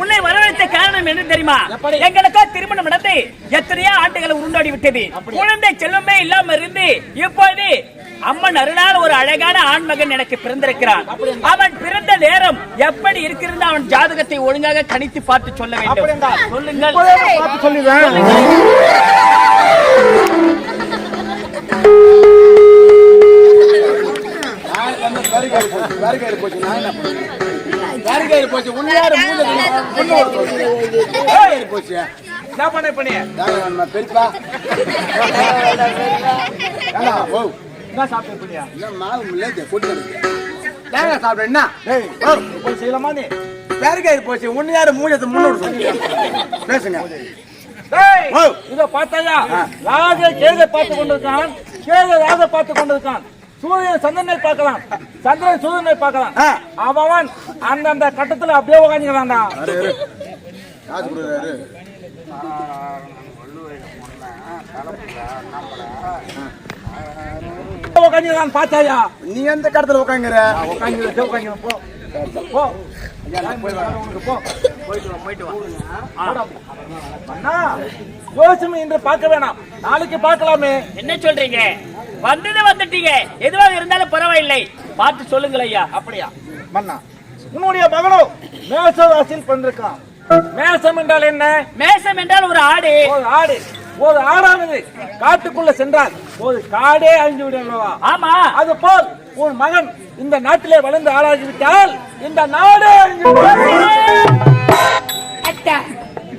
உன்னை வரவழைத்த காரணம் என்ன தெரியுமா? எங்களுக்கோ திருமணம் நடந்து எத்தனையோ ஆண்டுகள் உருண்டாடி விட்டது. குழந்தை செல்வமே இல்லாம இருந்து இப்போது அம்மன் அருளால் ஒரு அழகான ஆண்மகன் எனக்கு பிறந்திருக்கிறான். அவன் பிறந்த நேரம் எப்படி இருக்கிறது அவன் ஜாதகத்தை ஒழுங்காக கணித்து பார்த்து சொல்ல வேண்டும். சொல்லுங்கள். போச்சு போச்சு என்ன பண்ண இப்ப நீ? தாங்க பெரியப்பா. ஓ. என்ன சாப்பிட்டு என்ன மாவு லேஜ கொண்டு தேங்காய் சாப்பிட என்ன? டேய் போய் செய்யலாமா நீ? வேறுகாரி போச்சு உன்னை யாரு மூஞ்சத்தை முன்னோடு சொல்லி பேசுங்க. இதோ பார்த்தாயா? ராஜ கேதை பார்த்து கொண்டிருக்கான் கேதை ராஜ பார்த்து கொண்டிருக்கான். சூரியன் சந்திரனை பார்க்கலாம் சந்திரன் சூரியனை பார்க்கலாம். அவன் அந்தந்த கட்டத்துல அப்படியே உக்காந்துக்கிறான்டா. காசு கொடுக்குறாரு உக்காந்துக்கிறான் பார்த்தாயா நீ எந்த கடத்துல உட்காங்குற உட்காந்து உட்காந்து போ போ உனக்கு என்று பார்க்க வேணாம் நாளைக்கு பார்க்கலாமே என்ன சொல்றீங்க? வந்தது வந்துட்டீங்க. எதுவாக இருந்தாலும் பரவாயில்லை. பார்த்து சொல்லுங்கள் ஐயா. அப்படியா? மன்னா உன்னுடைய மகனோ மேச ராசியில் பிறந்திருக்கான். மேசம் என்றால் என்ன? மேசம் என்றால் ஒரு ஆடு. ஒரு ஆடு. ஒரு ஆடானது காட்டுக்குள்ள சென்றால் ஒரு காடே அழிஞ்சு அல்லவா? ஆமா. அது போல் உன் மகன் இந்த நாட்டிலே வளர்ந்து ஆளாகிவிட்டால் இந்த நாடே அழிஞ்சு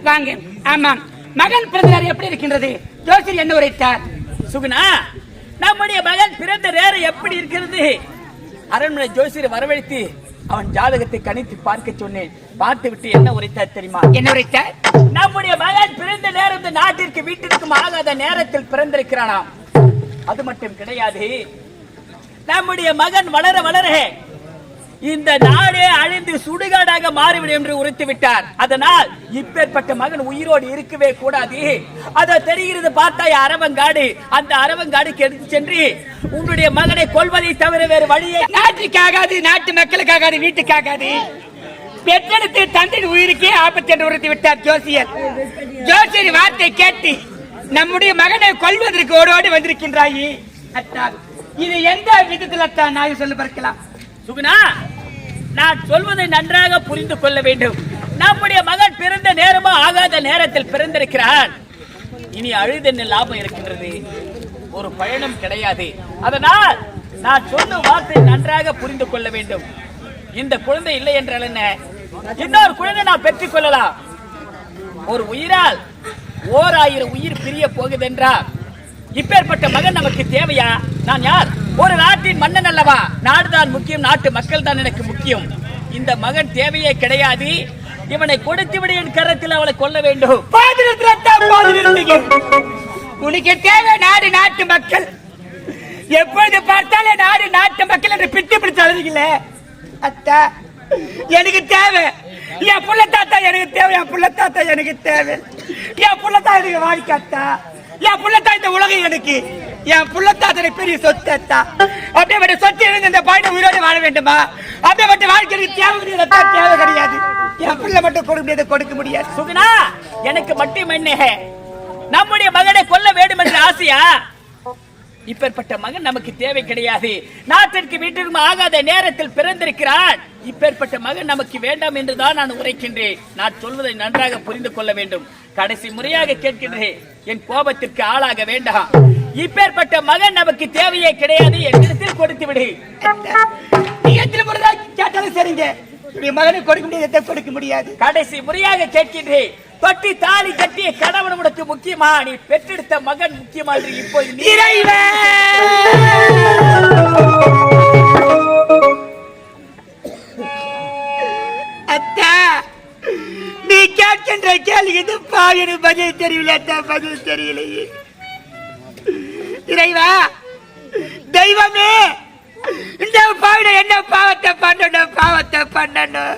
வாங்க. ஆமாம் மகன் பிறந்தார் எப்படி இருக்கின்றது? ஜோசியர் என்ன உரைத்தார்? சுகுணா நம்முடைய மகன் பிறந்த நேரம் எப்படி இருக்கிறது? அரண்மனை ஜோசியரை வரவழைத்து அவன் ஜாதகத்தை கணித்து பார்க்க சொன்னேன். பார்த்து விட்டு என்ன உரைத்தார் தெரியுமா? என்ன உரைத்தார்? நம்முடைய மகன் பிறந்த நேரம் நாட்டிற்கு வீட்டிற்கும் ஆகாத நேரத்தில் பிறந்திருக்கிறானாம். அது மட்டும் கிடையாது. நம்முடைய மகன் வளர வளர இந்த நாடே அழிந்து சுடுகாடாக மாறிவிடும் என்று உரைத்து விட்டார். அதனால் இப்பேற்பட்ட மகன் உயிரோடு இருக்கவே கூடாது. அத தெரிகிறது பார்த்தா அரவங்காடு. அந்த அரவங்காடுக்கு எடுத்து சென்று உன்னுடைய மகனை கொல்வதை தவிர வேறு வழியே நாட்டுக்காகாது நாட்டு மக்களுக்காகாது வீட்டுக்காகாது. பெற்றெடுத்து தந்தையின் உயிருக்கே ஆபத்து என்று உரைத்து விட்டார் ஜோசியர். ஜோசியர் வார்த்தை கேட்டு நம்முடைய மகனை கொல்வதற்கு ஓடோடி வந்திருக்கின்றாயே. இது எந்த விதத்தில் அத்தா நான் சொல்ல பார்க்கலாம் சுகுணா நான் சொல்வதை நன்றாக புரிந்து கொள்ள வேண்டும். நம்முடைய மகன் பிறந்த நேரமோ ஆகாத நேரத்தில் பிறந்திருக்கிறான் இனி அழுது என்ன லாபம் இருக்கின்றது? ஒரு பயணம் கிடையாது. அதனால் நான் சொன்ன வார்த்தை நன்றாக புரிந்து கொள்ள வேண்டும். இந்த குழந்தை இல்லை என்றால் என்ன? இன்னொரு குழந்தை நான் பெற்றுக் கொள்ளலாம். ஒரு உயிரால் ஓர் ஆயிரம் உயிர் பிரிய போகுதென்றால் இப்பேற்பட்ட மகன் நமக்கு தேவையா? நான் யார்? ஒரு நாட்டின் மன்னன் அல்லவா? நாடுதான் முக்கியம் நாட்டு மக்கள் தான் எனக்கு முக்கியம். இந்த மகன் தேவையே கிடையாது. இவனை கொடுத்து விட என் கரத்தில் அவளை கொல்ல வேண்டும். அத்தா உனக்கு தேவை நாடு நாட்டு மக்கள். எப்பொழுது பார்த்தாலே நாடு நாட்டு மக்கள் என்று பிட்டு பிடிச்சு அழுதுங்களே அத்தா எனக்கு தேவை. என் புள்ள தாத்தா எனக்கு தேவை என் புள்ள தாத்தா எனக்கு தேவை. என் புள்ள தாத்தா எனக்கு வாழ்க்கை அத்தா. என் புள்ள தாத்தா இந்த உலகம் எனக்கு. என் புள்ளத்தாத்தனை பெரிய சொத்தா அத்தா அப்படியே சொத்து இருந்து இந்த பாயிண்ட் உயிரோடு வாழ வேண்டுமா? அப்படியே வாழ்க்கைக்கு தேவை கிடையாது தேவை கிடையாது. என் புள்ள மட்டும் கொடுக்க முடியாது கொடுக்க முடியாது. சுகுணா எனக்கு மட்டும் என்ன நம்முடைய மகனை கொல்ல வேண்டும் என்ற ஆசையா? இப்பேற்பட்ட மகன் நமக்கு தேவை கிடையாது. நாட்டிற்கு வீட்டிற்கும் ஆகாத நேரத்தில் பிறந்திருக்கிறான். இப்பேற்பட்ட மகன் நமக்கு வேண்டாம் என்றுதான் நான் உரைக்கின்றேன். நான் சொல்வதை நன்றாக புரிந்து கொள்ள வேண்டும். கடைசி முறையாக கேட்கின்றேன். என் கோபத்திற்கு ஆளாக வேண்டாம். இப்பேற்பட்ட மகன் நமக்கு தேவையே கிடையாது. என்னிடத்தில் கொடுத்து விடு. நீ எத்தனை முறை கேட்டாலும் சரிங்க. மகனுக்கு கொடுக்க முடியாது கொடுக்க முடியாது. கடைசி முறையாக கேட்கின்றேன். பட்டி தாலி கட்டிய கணவன் உனக்கு முக்கியமா? நீ பெற்றெடுத்த மகன் முக்கியமா என்று இப்போது நீ அத்தா நீ கேட்கின்ற கேள்விக்கு பாவினு பதில் தெரியல அத்தா பதில் தெரியலையே. இறைவா தெய்வமே இந்த பாவிட என்ன பாவத்தை பண்ணணும் பாவத்தை பண்ணணும்?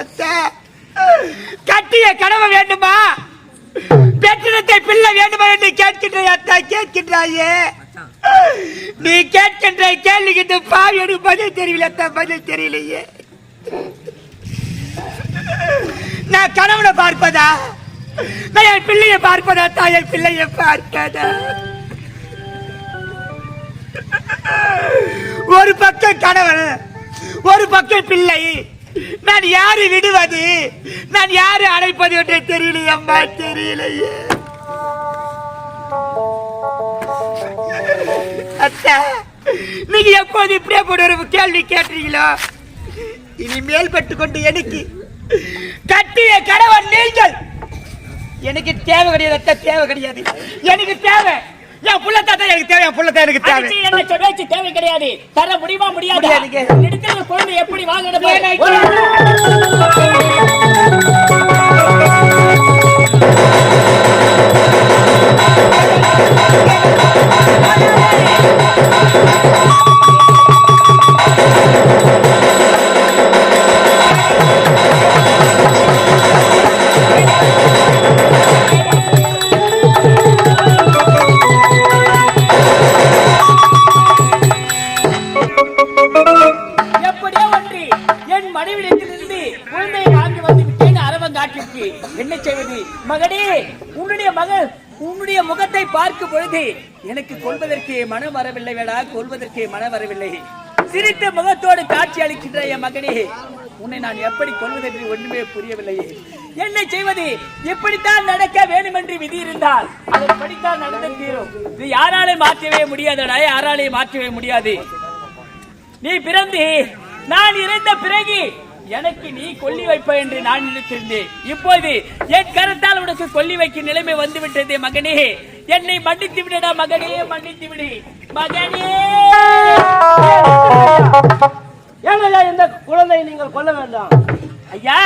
அத்தா கட்டிய கனவு வேண்டுமா? பெற்றத்தை பிள்ளை வேண்டுமா என்று கேட்கின்ற அத்தா கேட்கின்றாயே. நீ கேட்கின்ற கேள்விக்கு இந்த பாவி எனக்கு பதில் தெரியல அத்தா பதில் தெரியலையே. நான் கணவனை பார்ப்பதா? நான் என் பிள்ளையை பார்ப்பதா? என் பிள்ளையை பார்ப்பதா ஒரு பக்கம் கணவன் ஒரு பக்கம் பிள்ளை. நான் யாரு விடுவது? நான் யாரு அழைப்பது என்று தெரியலையே அம்மா தெரியலையே. அத்தா நீங்க எப்போது இப்படியே போட ஒரு கேள்வி கேட்டீங்களோ? இனிமேல் பட்டுக்கொண்டு எனக்கு கட்டிய கணவன் நீங்கள் எனக்கு தேவை கிடையாது அத்தா, தேவை கிடையாது. எனக்கு தேவை. என் புள்ளத்தாத்தான் எனக்கு தேவை என் எனக்கு தேவை. என்ன சொல்றாச்சு தேவை கிடையாது. தர முடியுமா முடியாது? ஒரு குழந்தை எப்படி வாங்கணும் வரவில்லை. சிரித்த முகத்தோடு காட்சி அளிக்கின்ற என் மகனே உன்னை நான் எப்படி கொள்வதென்று ஒன்றுமே புரியவில்லையே என்ன செய்வது? எப்படித்தான் நடக்க வேண்டும் என்று விதி இருந்தால் அதன்படித்தான் நடந்து தீரும். இது யாராலே மாற்றவே முடியாதடா யாராலே மாற்றவே முடியாது. நீ பிறந்து நான் இறந்த பிறகு எனக்கு நீ கொல்லி வைப்ப என்று நான் நினைத்திருந்தேன். இப்போது என் கருத்தால் உனக்கு கொல்லி வைக்கும் நிலைமை வந்து விட்டது மகனே. என்னை மன்னித்து விடடா மகனே மன்னித்து விடு மகனே! ஏங்கய்யா இந்த குழந்தையை நீங்கள் கொல்ல வேண்டாம்? ஐயா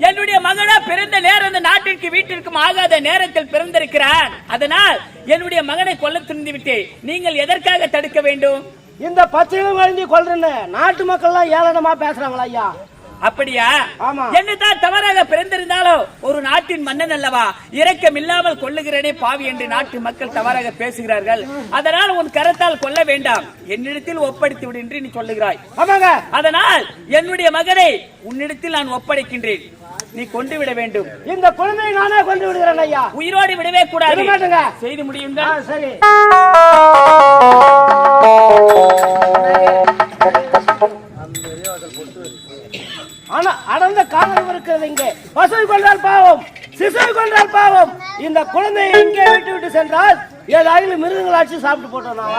என்னுடைய மகனா பிறந்த நேரம் இந்த நாட்டிற்கு வீட்டிற்கும் ஆகாத நேரத்தில் பிறந்திருக்கிறான் அதனால் என்னுடைய மகனை கொல்ல துணிந்து விட்டேன் நீங்கள் எதற்காக தடுக்க வேண்டும்? இந்த பச்சையும் வழங்கி கொல்றேன்னு நாட்டு மக்கள்லாம் ஏளனமா பேசுறாங்களா ஐயா அப்படியா. என்னதான் தவறாக பிறந்திருந்தாலோ ஒரு நாட்டின் மன்னன் அல்லவா? இரக்கம் இல்லாமல் கொல்லுகிறேனே பாவி என்று நாட்டு மக்கள் தவறாக பேசுகிறார்கள். அதனால் உன் கரத்தால் கொல்ல வேண்டாம். என்னிடத்தில் ஒப்படைத்து விடு என்று நீ சொல்லுகிறாய். ஆமாங்க. அதனால் என்னுடைய மகனை உன்னிடத்தில் நான் ஒப்படைக்கின்றேன். நீ கொண்டு விட வேண்டும். இந்த குழந்தையை நானே கொண்டு விடுகிறேன் ஐயா. உயிரோடு விடவே கூடாது. செய்து ஆ, முடியுங்க சரி. ஆனா அடர்ந்த காலம் இருக்கிறது இங்கே. பசுவை கொண்டால் பாவம் சிசுவை கொண்டால் பாவம். இந்த குழந்தையை இங்கே விட்டு விட்டு சென்றால் ஏதாவது மிருகங்களாச்சு சாப்பிட்டு போட்டோம் நான்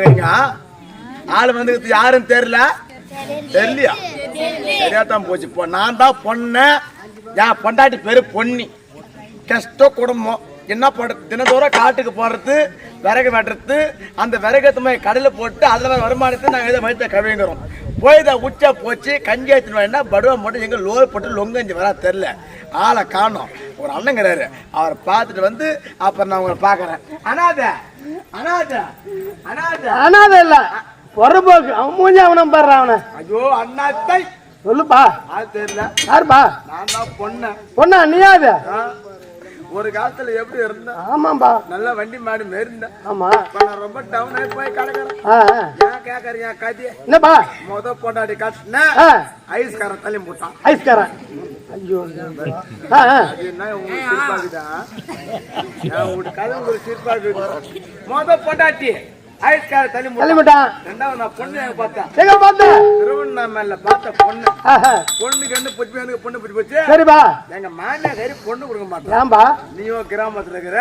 பாக்குறீங்க? ஆள் வந்து யாரும் தெரியல? தெரியலையா? தெரியாதான் போச்சு. இப்போ நான் தான் பொண்ணு. என் பொண்டாட்டி பேரு பொன்னி. கஷ்ட குடும்பம். என்ன பண்றது தினத்தோறும் காட்டுக்கு போடுறது விறகு வெட்டுறது அந்த விறகு எடுத்து போய் கடையில் போட்டு அதில் வர வருமானத்தை நாங்கள் இதை வயிற்ற கவிங்கிறோம் போய் இதை உச்சா போச்சு கஞ்சி எடுத்துன்னு படுவா மட்டும் எங்க லோல் போட்டு லொங்கஞ்சி வரா தெரில ஆளை காணோம். ஒரு அண்ணங்கிறாரு அவரை பார்த்துட்டு வந்து அப்புறம் நான் உங்களை பார்க்கறேன். அனாத அனாத அனாத. அனாதை இல்ல. பொறம்போக்கு அவன் மூஞ்சி அவனை பாடுற அவனை. ஐயோ அண்ணாத்தை. சொல்லுப்பா. அது தெரியல? யாருப்பா? நான் தான் பொண்ணு. பொண்ணா நீயாது ஒரு காலத்துல எப்படி இருந்த ஆமாம்பா. நல்ல வண்டி மாடு மேருந்த ஆமா. இப்ப நான் ரொம்ப டவுன் ஆகி போய் கிடக்குறேன். ஏன் கேக்குறீங்க கதைய என்னப்பா? முத பொண்டாடி காட்டுனா ஐஸ்காரன் தள்ளி போட்டான். ஐஸ்காரன் ஐயோ என்ன உங்களுக்கு சிரிப்பாக்குதா வீட்டு கதை உங்களுக்கு சிரிப்பாக்குது முத பொண்டாட்டி. ஐஸ்கார தள்ளி தள்ளி போட்டான் விட்டான் ரெண்டாவது நான் பொண்ணு பார்த்தேன். எங்க பார்த்த? திருவண்ணாமலையில பார்த்த பொண்ணு. என்ன புடிச்சு எனக்கு பொண்ணு புடிச்சு போச்சு. சரிப்பா. எங்க மாமியா கறி பொண்ணு கொடுக்க மாட்டான் ஏன்பா? நீயும் கிராமத்துல இருக்கிற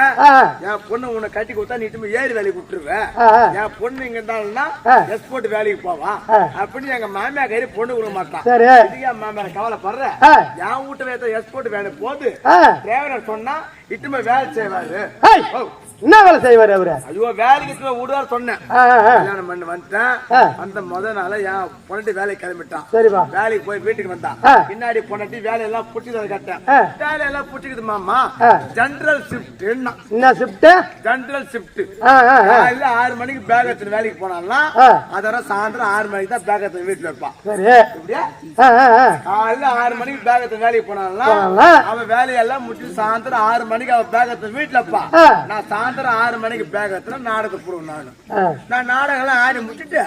என் பொண்ணு உன்னை கட்டி கொடுத்தா நீ திரும்ப ஏறி வேலைக்கு விட்டுருவேன். என் பொண்ணு இங்க இருந்தாலும்னா. எக்ஸ்போர்ட் வேலைக்கு போவா. ஆ. அப்படின்னு எங்க மாமியா கறி பொண்ணு கொடுக்க மாட்டான் சரி. இதுக்கு மாமியார் கவலைப்படுற. என் வீட்டுல எக்ஸ்போர்ட் வேலை போகுது. ஆ. டிரைவர் சொன்னா இட்டுமே வேலை செய்வாரு. என்ன வேலை செய்வாரு அவரு ஐயோ வேலைக்கு விடுவார் சொன்னேன். கல்யாணம் பண்ணி வந்துட்டேன். அந்த முத நாள என் பொண்ணு வேலைக்கு கிளம்பிட்டான் சரிப்பா வேலைக்கு போய் வீட்டுக்கு வந்தான். பின்னாடி பொண்ணாட்டி வேலையெல்லாம் புட்டிட்டு கட்டேன். வேலையெல்லாம் புட்டிக்குது மாமா. ஜென்ரல் ஷிஃப்ட் என்ன ஷிஃப்ட் ஜென்ரல் ஷிஃப்ட். காலையில ஆறு மணிக்கு பேக் எடுத்து வேலைக்கு போனான்னா. அதெல்லாம் சாயந்தரம் ஆறு மணிக்கு தான் பேக் எடுத்து வீட்டுல ஆ. காலையில ஆறு மணிக்கு பேக் எடுத்து வேலைக்கு போனான்னா போனான்னா? அவன் வேலையெல்லாம் முடிச்சு சாயந்தரம் ஆறு மணிக்கு அவன் பேக் எடுத்து வீட்டுல இருப்பான் ஆ. நான் சாயந்தரம் ஆறு மணிக்கு பேக் எடுத்துனா நாடகம் போடுவேன் நானு. ஆ. நான் நாடகம் எல்லாம் ஆடி முடிச்சுட்டு.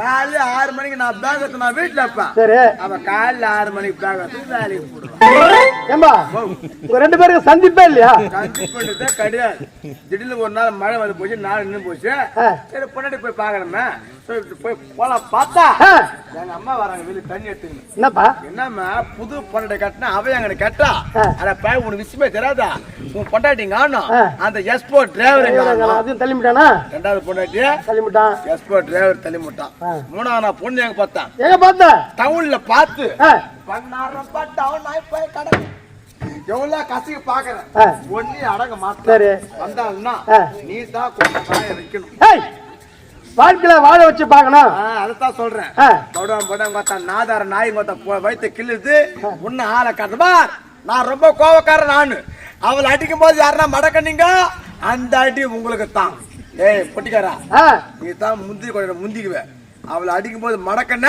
காலையில ஆறு மணிக்கு நான் பேக் நான் வீட்டுல இருப்பேன். சரி. அவன் காலையில ஆறு மணிக்கு பேக் எடுத்து வேலைக்கு போடுவான். உங்க ரெண்டு பேருக்கு சந்திப்பே இல்லையா? கண்டிப்பா கிடையாது. திடீர்னு ஒரு நாள் மழை வந்து போச்சு நாள் நின்று போச்சு. சரி பொன்னாடி போய் பாக்கணுமே போய் போலாம் பார்த்தா. எங்க அம்மா வராங்க வெளியே தண்ணி என்னப்பா? என்னம்மா புது பொண்டாட்டி கட்டினா அவ எங்க கேட்டா. அட பாய் உனக்கு விஷயமே தெரியாதா? உன் பொண்டாட்டி காணும். அந்த எஸ்போர்ட் டிரைவர் அதையும் தள்ளிவிட்டானா? ரெண்டாவது பொண்டாட்டி தள்ளிவிட்டான். எஸ்போர்ட் டிரைவர் தள்ளி முட்டான் ஆ. மூணாவது நான் பொண்ணு எங்க பார்த்தேன் எங்க பார்த்த? டவுன்ல பார்த்து. பண்ணாரம் டவுன் ஆகி போய் கடை எவ்வளவு கசிக்கு பாக்குறேன். ஒன்னி அடங்க வந்தாலும்னா ஆ. நீ தான் கொஞ்சம் வைக்கணும். வாழ்க்கையில வாழ வச்சு பார்க்கணும். ஆ, அதைத்தான் சொல்றேன். படம் படம் பார்த்தா நாதார நாய் பார்த்தா வயிற்று கிள்ளுது உன்ன ஆளை காட்டுமா நான் ரொம்ப கோவக்காரன் நானு. அவளை அடிக்கும் போது யாருன்னா மடக்கண்ணீங்க அந்த அடி உங்களுக்கு தான் ஏய் பொட்டிக்காரா நீ தான் முந்தி கொஞ்சம் முந்திக்குவ. அவளை அடிக்கும் போது மடக்கண்ண.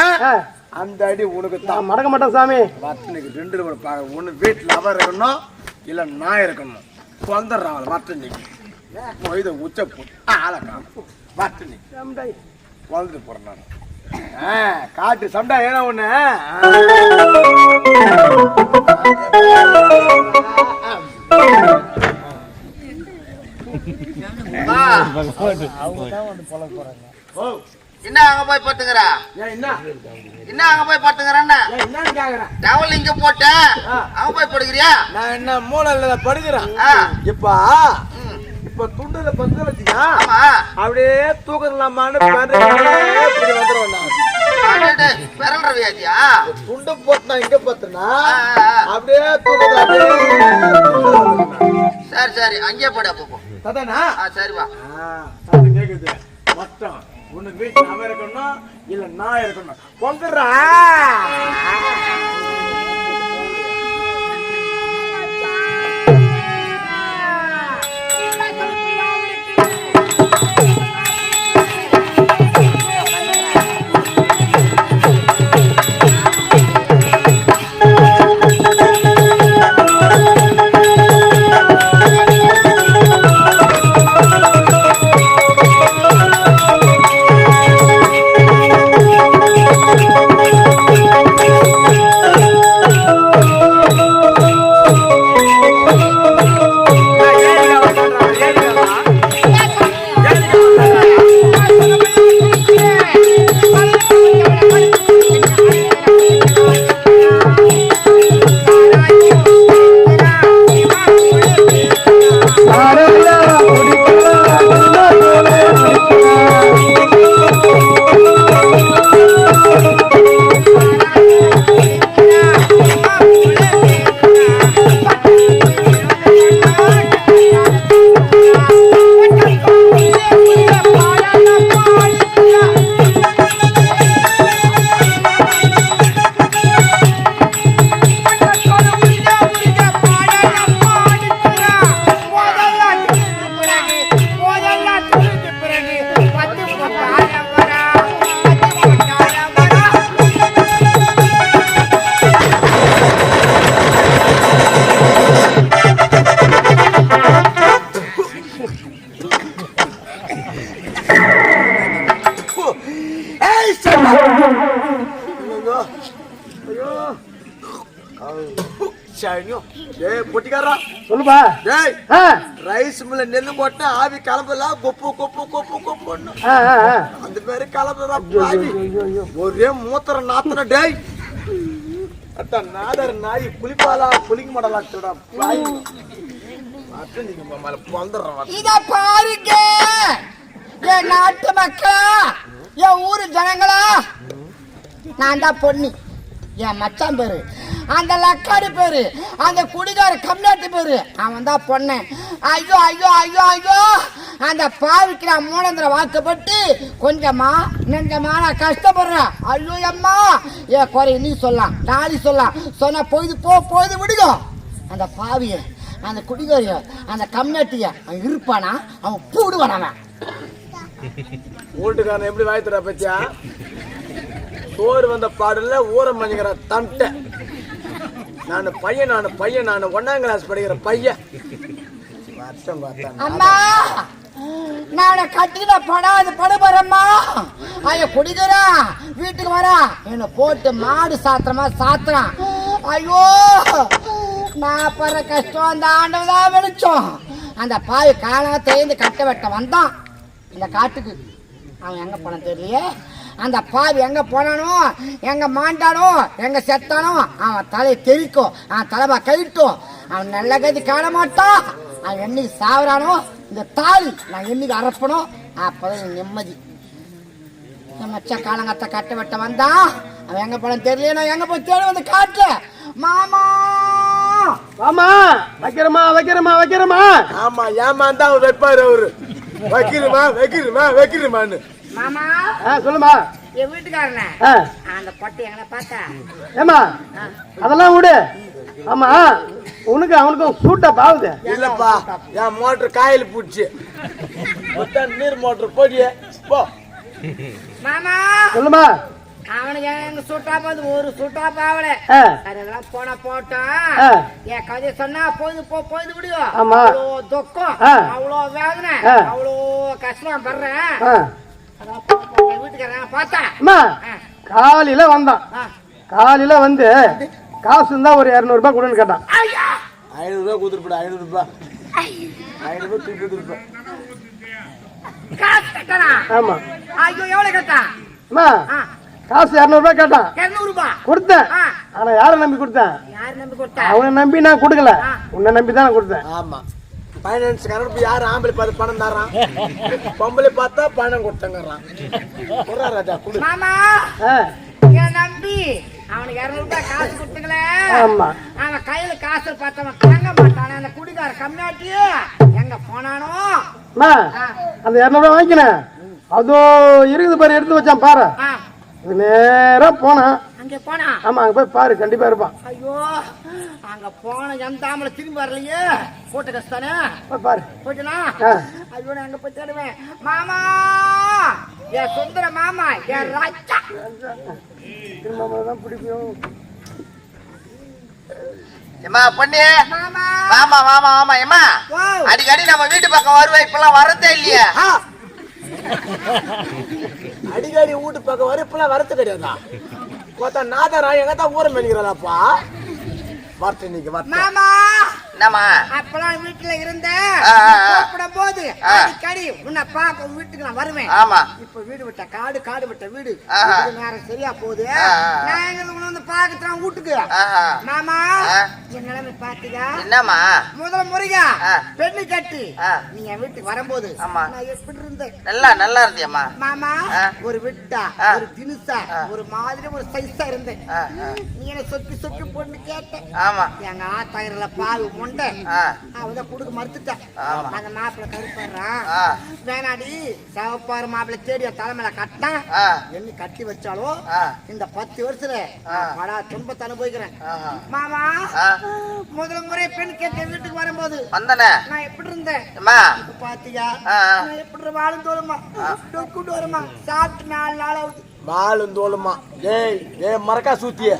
அந்த அடி உனக்கு தான் மடக்க மாட்டேன் சாமி. வர்த்தனைக்கு ரெண்டு ஒண்ணு வீட்டுல அவ இருக்கணும் இல்ல நான் இருக்கணும். வந்துடுறான் அவளை வர்த்தனைக்கு இதை உச்ச ஆளை காணும் வர்த்தனைக்கு வந்துட்டு போறேன் நான் ஆ, காட்டு சண்டை ஏன்னா ஒண்ணு என்ன அங்க போய் படுத்துக்கிற ஏன் என்ன என்ன அங்க போய் கேக்குறேன் டவல் இங்க போட்ட அங்க போய் படுக்கிறியா? நான் என்ன மூளைல படுக்கிறேன்? ஆ. இப்ப இப்ப துண்டுல பத்து வச்சுக்கா? ஆமா. அப்படியே தூக்கலாமான்னு இப்படி வந்துடுவேன் துண்டு போட்டு நான். இங்க ஆ. அப்படியே தூக்கத்துல சரி சரி அங்கேயே போடு அப்போ போ. சதானா ஆ சரி வா. கேக்குது. மொத்தம் ஒண்ணு வீட்டுல அவன் இருக்கணும்? இல்ல நான் இருக்கணும்? பொங்குறா? சொல்லுப்பா. டேய் ரைஸ் மில்ல நெல்லு போட்டா ஆவி கிளம்பல கொப்பு கொப்பு கொப்பு கொப்புன்னு அந்த மாதிரி கிளம்புறா ஒரே மூத்திர நாத்தன டேய் அட்டா நாதர் நாய் புளிப்பாலா புளிக்க மாடலா திருடா பாய் மாட்டு நீங்க மேல பொந்துடுறோம் இத நாட்டு மக்கள் என் ஊரு ஜனங்களா? நான் தான் பொண்ணு என் மச்சான் பேரு. அந்த லக்காடி பேரு. அந்த குடிகார கம்நாட்டு பேரு. அவன் தான் பொண்ணேன் ஐயோ ஐயோ ஐயோ ஐயோ. அந்த பாவிக்கு நான் மூணந்திர வாக்கப்பட்டு கொஞ்சமா நெஞ்சமா நான் கஷ்டப்படுறேன் ஐயோ அம்மா. ஏன் குறை நீ சொல்லலாம். தாலி சொல்லலாம். சொன்னா பொழுது போ பொழுது விடுங்க. அந்த பாவிய அந்த குடிகாரிய அந்த கம்நாட்டிய அவன் இருப்பானா? அவன் பூடுவான் அவன். வீட்டுக்காரன் எப்படி வாய்த்துறா பத்தியா சோறு வந்த பாடல ஊரம் மஞ்சுக்கிற தண்டை. நான் பையன் நான் பையன் நான் ஒன்னாம் கிளாஸ் படிக்கிற பையன். வருஷம் பார்த்தேன் அம்மா! நான் கட்டில படாது படுபறம்மா ஐய குடிக்கிறா. வீட்டுக்கு வரா என்ன போட்டு மாடு சாத்திரமா சாத்துறான். ஐயோ! நான் படுற கஷ்டம் அந்த ஆண்டவதான் வெளிச்சோம் அந்த பாய் காணா தேய்ந்து கட்ட வெட்ட வந்தான். இந்த காட்டுக்கு. அவன் எங்க போனான் தெரியலையே. அந்த பாவி எங்க போனானோ எங்க மாண்டானோ எங்க செத்தானோ அவன் தலையை தெரிக்கும் அவன் தலைமா கழிட்டும் அவன் நல்ல கதி காண மாட்டான் அவன் என்னைக்கு சாவறானோ இந்த தாலி நான் என்னைக்கு அறப்பனோ அப்பதான் நிம்மதி. மச்சான் காலங்கத்த கட்ட வெட்ட வந்தா அவன் எங்க போனான் தெரியல நான் எங்க போய் தேடி வந்து காட்டுல? மாமா! வாமா வைக்கிறமா வைக்கிறமா வைக்கிறமா. ஆமா ஏமாந்தா அவர் வைப்பாரு அவரு. வைக்கிறமா வைக்கிறமா வைக்கிறமான்னு மாமா சொல்லுமா என் வீட்டுக்காரன. அந்த பொட்டை எங்கன பார்த்தா. ஏமா அதெல்லாம் விடு. ஆமா உனக்கு அவனுக்கு சூட்டா பாவுது இல்லப்பா என் மோட்டர் காயில் பூச்சி. மொத்தம் நீர் மோட்டர் போடியே. போ. மாமா. சொல்லுமா அவனுக்கு எங்க சுட்டா போது ஒரு சுட்டா பாவல அதெல்லாம் போனா போட்டோம். என் கதையை சொன்னா போது போ போது விடுவோம் ஆமா. அவ்வளோ துக்கம். அவ்வளோ வேதனை. அவ்வளோ கஷ்டம் படுறேன் வீட்டுக்காரன் பார்த்தா. காலையில வந்தான். ஆ. காலையில வந்து காசு இருந்தா ஒரு இரநூறுபா கொடுன்னு கேட்டான். ஐயா. ஐநூறு ரூபாய் கொடுத்துருப்பா ஐநூறு ரூபாய். ஐநூறு ரூபாய் தூக்கி கொடுத்துருப்பேன் காசு கட்டணா ஆமா. ஐயோ எவ்வளவு கட்டா? அம்மா. ஆ. காசு இரநூறுபா கேட்டான். இருநூறு ரூபாய் கொடுத்தேன். ஆனா யாரை நம்பி கொடுத்தேன்? யாரு நம்பி கொடுத்தா? அவனை நம்பி நான் கொடுக்கல. உன்னை நம்பி தான் நான் கொடுத்தேன். ஆமா. பைனான்ஸ் கரண்ட் யாரு ஆம்பளை பார்த்து பணம் தரான்? பொம்பளை பார்த்தா பணம் கொடுத்தங்கிறான். குடுறா ராஜா குடு. மாமா நம்பி அவனுக்கு இருநூறு ரூபாய் காசு கொடுத்துங்களே ஆமா. அவன் கையில காசு பார்த்தவன் தங்க மாட்டானே. அந்த குடிகார கம்மியாட்டி எங்க போனானோ? அந்த இரநூறுவா வாங்கிக்கினேன். அதோ இருக்குது பாரு எடுத்து வச்சான் பாரு. நேரா போனான் அங்க போனா? ஆமா அங்க போய் பாரு கண்டிப்பா இருப்பான். ஐயோ அங்க போன எந்த ஆம்பளை திரும்பி வரலையே? போட்டு கஷ்டானே போய் பாரு. போச்சுனா. ஐயோ நான் எங்க போய் தேடுவேன். மாமா! என் சுந்தர மாமா என் ராஜா! தான் பிடிக்கும். ஏம்மா பொண்ணு? மாமா! மாமா மாமா மாமா ஏம்மா? வாவ். அடிக்கடி நம்ம வீட்டு பக்கம் வருவேன் இப்பெல்லாம் வரதே இல்லையே. அடிக்கடி. வீட்டு பக்கம் வர இப்பெல்லாம் வரத்து கிடையாதா. பார்த்தா நாதரா எங்க தான் ஊரம் பண்ணிக்கிறாப்பா வரட்டு இன்னைக்கு வரட்டு அப்பெல்லாம் வீட்டுல இருந்த. கூப்பிடும் போது. அடிக்கடி உன்னை பார்க்க உன் வீட்டுக்கு நான் வருவேன் ஆமா இப்ப வீடு விட்ட காடு காடு விட்ட வீடு நேரம் சரியா போகுது. நான் வந்து பாக்கத்தான் வீட்டுக்கு. மாமா. என் நிலைமை பாத்தீங்க என்னம்மா முதல் முறையா ஆ. பெண்ணு கட்டி. நீ என் வீட்டுக்கு வரும்போது ஆமா. நான் எப்படி இருந்தேன் நல்லா நல்லா இருந்தியம்மா மாமா. ஒரு விட்டா. ஒரு தினுசா. ஒரு மாதிரி ஒரு சைஸா இருந்தேன். நீ என்ன சொக்கி சொக்கி பொண்ணு கேட்ட ஆமா எங்க ஆத்தாயிரல பாவு மொண்டை ஆ. அவதான் கொடுக்க மறுத்துட்டான். அந்த மாப்பிள்ள கருப்பாடுறான். வேணாடி சிவப்பாறு மாப்பிள்ள தேடி தலைமையில கட்டான். என்ன கட்டி வச்சாலும். இந்த பத்து வருஷத்துல. படா துன்பத்தை அனுபவிக்கிறேன். மாமா. முதல் முறை பெண் கேட்ட வீட்டுக்கு வரும்போது வந்தனே நான் எப்படி இருந்தேன் பாத்தியா எப்படி வாழும் தோலுமா டொக்குட்டு வருமா சாப்பிட்டு நாலு நாள் ஆகுது மாலும் தோளுமா டேய் டேய் மறக்கா சூத்திய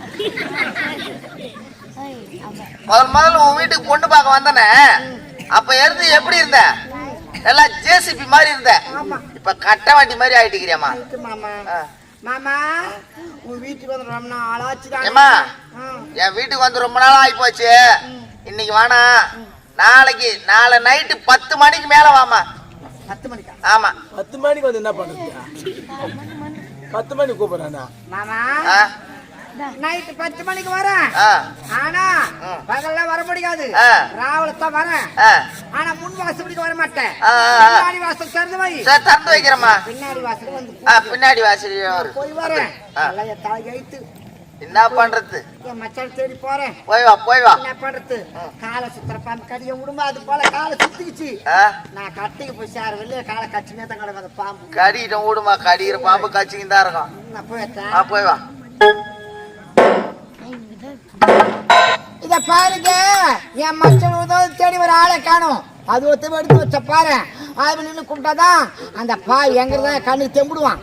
முதல் முதல்ல உன் வீட்டுக்கு பொண்ணு பார்க்க வந்தனே. அப்ப இருந்து எப்படி இருந்த? எல்லாம் ஜேசிபி மாதிரி இருந்த. ஆமா. இப்ப கட்ட வண்டி மாதிரி ஆயிட்டுக்கிறியாம்மா ஆயிட்டு மாமா. உன் வீட்டுக்கு வந்து ரொம்ப நாள் ஆச்சுடா. ஏம்மா என் வீட்டுக்கு வந்து ரொம்ப நாள் ஆகி போச்சு இன்னைக்கு வேணா நாளைக்கு நாளை நைட்டு பத்து மணிக்கு மேல வாமா பத்து மணிக்கா? ஆமா. பத்து மணிக்கு வந்து என்ன பண்றது பத்து மணிக்கு கூப்பிடுறானா மாமா. நைட்டு பத்து மணிக்கு வரேன் ஆனா. பகல்ல வர முடியாது. ஆ. ராவில தான் வரேன். ஆனா முன் வாசப்படிக்கு வர மாட்டேன். பின்னாடி வாசல் திறந்து வை. திறந்து வைக்கிறேம்மா. பின்னாடி வாசல் வந்து பின்னாடி வாசல் போய் வரேன். ஆ. நல்லா என் தலை கைத்து என்ன பண்றது? மச்சான் தேடி போறேன். போய் வா போய் வா. என்ன பண்றது? காலை சுத்துற பாம்பு கடிய விடுமா அது போல காலை சுத்திக்கிச்சு. நான் கட்டிக்கு போய் சார் வெளியே காலை கச்சினே தான் கிடக்கு அந்த பாம்பு. கடிக்கிட்ட விடுமா கடிக்கிற பாம்பு கச்சிக்கிட்டு தான் இருக்கும். ஆ போய் வா. இத பாருங்க. என் மச்சன் உதவி தேடி ஒரு ஆளை காணும். அது ஒருத்தர் எடுத்து வச்ச பாரு அது நின்று கும்பிட்டாதான் அந்த பாய் எங்கிறத கண்ணு தெம்பிடுவான்.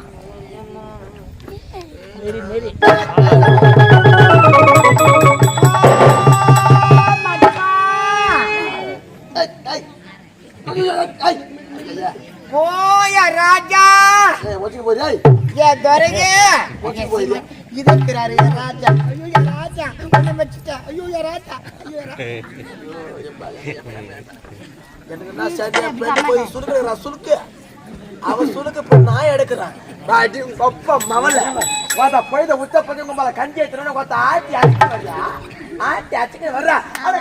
போய ராஜா. ஏ துறைங்க இருக்கிறாரு ராஜா. ஐயோ என் ராஜா. உன்னை வச்சுட்டேன் ஐயோ என் ராஜா. ஐயோ போய் சுருக்குறா சுருக்கு. அவன் சுருக்கு இப்ப நான் எடுக்கிறான். பாட்டி கொப்ப போய்த உச்ச பஞ்சம் கும்பல கஞ்சி ஏத்துறேன்னு கொத்த ஆட்டி அடிச்சு வர்றா. ஆட்டி அடிச்சுக்க வர்றா. அட